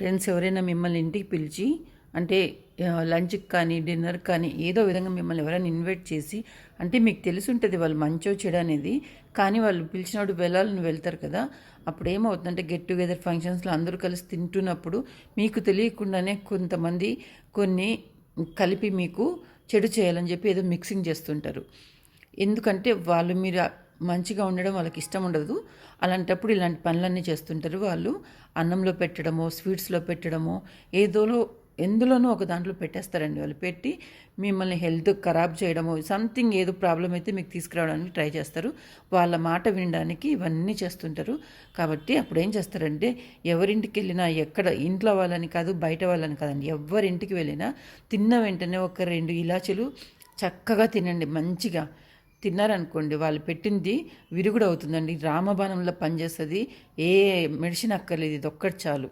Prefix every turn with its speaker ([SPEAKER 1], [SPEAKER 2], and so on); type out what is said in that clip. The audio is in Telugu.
[SPEAKER 1] ఫ్రెండ్స్ ఎవరైనా మిమ్మల్ని ఇంటికి పిలిచి అంటే లంచ్కి కానీ డిన్నర్ కానీ ఏదో విధంగా మిమ్మల్ని ఎవరైనా ఇన్వైట్ చేసి అంటే మీకు తెలిసి ఉంటుంది వాళ్ళు మంచో చెడు అనేది కానీ వాళ్ళు పిలిచినప్పుడు వెళ్ళాలని వెళ్తారు కదా అప్పుడు ఏమవుతుందంటే గెట్ టుగెదర్ ఫంక్షన్స్లో అందరూ కలిసి తింటున్నప్పుడు మీకు తెలియకుండానే కొంతమంది కొన్ని కలిపి మీకు చెడు చేయాలని చెప్పి ఏదో మిక్సింగ్ చేస్తుంటారు. ఎందుకంటే వాళ్ళు మీరు మంచిగా ఉండడం వాళ్ళకి ఇష్టం ఉండదు. అలాంటప్పుడు ఇలాంటి పనులన్నీ చేస్తుంటారు వాళ్ళు. అన్నంలో పెట్టడమో స్వీట్స్లో పెట్టడమో ఏదోలో ఎందులోనో ఒక దాంట్లో పెట్టేస్తారండి వాళ్ళు. పెట్టి మిమ్మల్ని హెల్త్ ఖరాబ్ చేయడమో సంథింగ్ ఏదో ప్రాబ్లం అయితే మీకు తీసుకురావడానికి ట్రై చేస్తారు. వాళ్ళ మాట వినడానికి ఇవన్నీ చేస్తుంటారు. కాబట్టి అప్పుడు ఏం చేస్తారంటే ఎవరింటికి వెళ్ళినా ఎక్కడ ఇంట్లో వాళ్ళని కాదు బయట వాళ్ళని కాదండి ఎవరింటికి వెళ్ళినా తిన్న వెంటనే ఒక రెండు ఇలాచీలు చక్కగా తినండి మంచిగా. తిన్నారనుకోండి వాళ్ళు పెట్టింది విరుగుడు అవుతుందండి. రామబాణంలో పనిచేస్తుంది ఏ మెడిసిన్ అక్కర్లేదు ఇది ఒక్కటి చాలు.